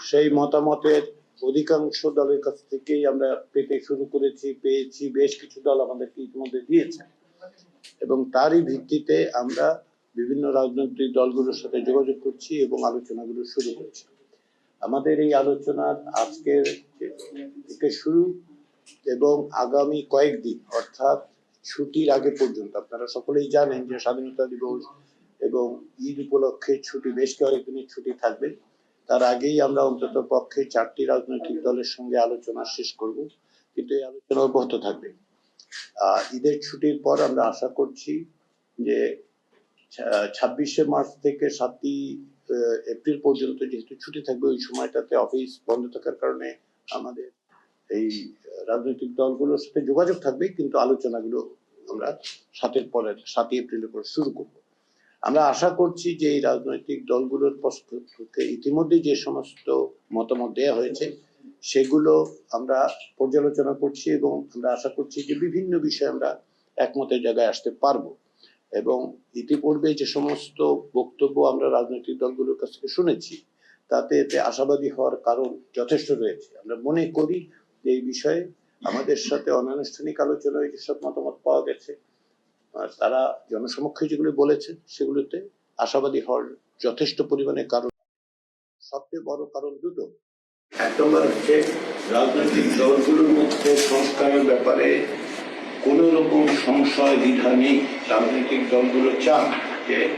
সেই মতামতের অধিকাংশ দলের কাছ থেকেই আমরা পেতে শুরু করেছি, পেয়েছি, বেশ কিছু দল আমাদেরকে ইতিমধ্যে দিয়েছে। এবং তারই ভিত্তিতে আমরা বিভিন্ন রাজনৈতিক দলগুলোর সাথে যোগাযোগ করছি এবং আলোচনাগুলো শুরু করছি। আমাদের এই আলোচনার আজকের থেকে শুরু এবং আগামী কয়েকদিন, অর্থাৎ ছুটির আগে পর্যন্ত, আপনারা সকলেই জানেন যে স্বাধীনতা দিবস এবং ঈদ উপলক্ষে ছুটি, বেশ কয়েকদিনের ছুটি থাকবে। তার আগেই আমরা অন্তত পক্ষে চারটি রাজনৈতিক দলের সঙ্গে আলোচনা শেষ করব, কিন্তু এই আলোচনা অব্যাহত থাকবে। ঈদের ছুটির পর আমরা আশা করছি যে ছাব্বিশে মার্চ থেকে সাতই এপ্রিল পর্যন্ত যেহেতু ছুটি থাকবে, ওই সময়টাতে অফিস বন্ধ থাকার কারণে আমাদের এই রাজনৈতিক দলগুলোর সাথে যোগাযোগ থাকবে, কিন্তু আলোচনাগুলো আমরা সাতের পরে সাতই এপ্রিলের পর শুরু করব। আমরা আশা করছি যে এই রাজনৈতিক দলগুলোর পক্ষ ইতিমধ্যে যে সমস্ত মতামত দেওয়া হয়েছে, সেগুলো আমরা পর্যালোচনা করছি এবং আমরা আশা করছি যে বিভিন্ন বিষয়ে আমরা একমতের জায়গায় আসতে পারব। এবং ইতিপূর্বে যে সমস্ত বক্তব্য আমরা রাজনৈতিক দলগুলোর কাছ থেকে শুনেছি, তাতে এতে আশাবাদী হওয়ার কারণ যথেষ্ট রয়েছে। আমরা মনে করি যে এই বিষয়ে আমাদের সাথে অনানুষ্ঠানিক আলোচনায় যেসব মতামত পাওয়া গেছে তারা জনসমক্ষে যেগুলো বলেছেন, সেগুলোতে আশাবাদী হওয়ার যথেষ্ট পরিমাণে কারণ। সবচেয়ে বড় কারণ দুটো। এক হচ্ছে, রাজনৈতিক দলগুলোর মধ্যে সংস্কারের ব্যাপারে কোন রকম সংশয়, দ্বিধা নেই। রাজনৈতিক দলগুলো চান যে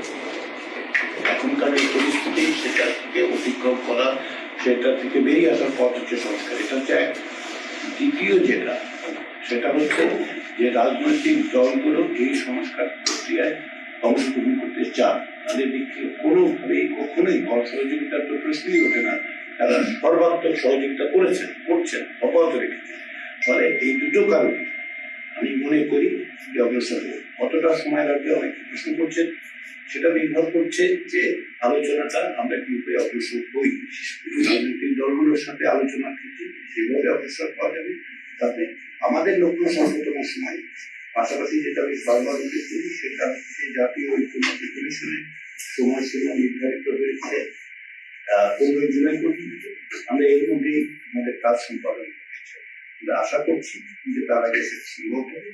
এখনকার এই পরিস্থিতি, সেটা থেকে অতিক্রম করা, সেটা থেকে বেরিয়ে আসার পথ হচ্ছে সংস্কার। এটা হচ্ছে। দ্বিতীয় যেটা সেটা হচ্ছে যে রাজনৈতিক দলগুলো এই সংস্কার প্রক্রিয়ায় অংশগ্রহণ করতে চান তাদের দিক কোনোভাবেই কখনোই অসহযোগিতার তো প্রশ্নই ওঠে না। তারা সর্বাত্মক সহযোগিতা করেছেন, করছেন অব্যাহত রেখেছেন ফলে এই দুটো কারণে আমি মনে করি যে অগ্রসর কতটা সময় লাগবে অনেকে প্রশ্ন করছেন, সেটা নির্ভর করছে যে আলোচনাটা আমরা কীভাবে অগ্রসর হই। রাজনৈতিক দলগুলোর সাথে আলোচনার ক্ষেত্রে সেভাবে অগ্রসর পাওয়া যাবে, তাতে আমাদের লক্ষ্য সর্বোত্তম সময় পাশাপাশি যেটা আমি বারবার করি সেটা হচ্ছে জাতীয় ঐক্যমত্য কমিশনের সময়সীমা নির্ধারিত হয়েছে পনেরোই জুলাই পর্যন্ত। আমরা এর মধ্যেই আমাদের কাজ সম্পাদন করতে চাই আমরা আশা করছি যে তার আগে সেটা সম্ভব হবে।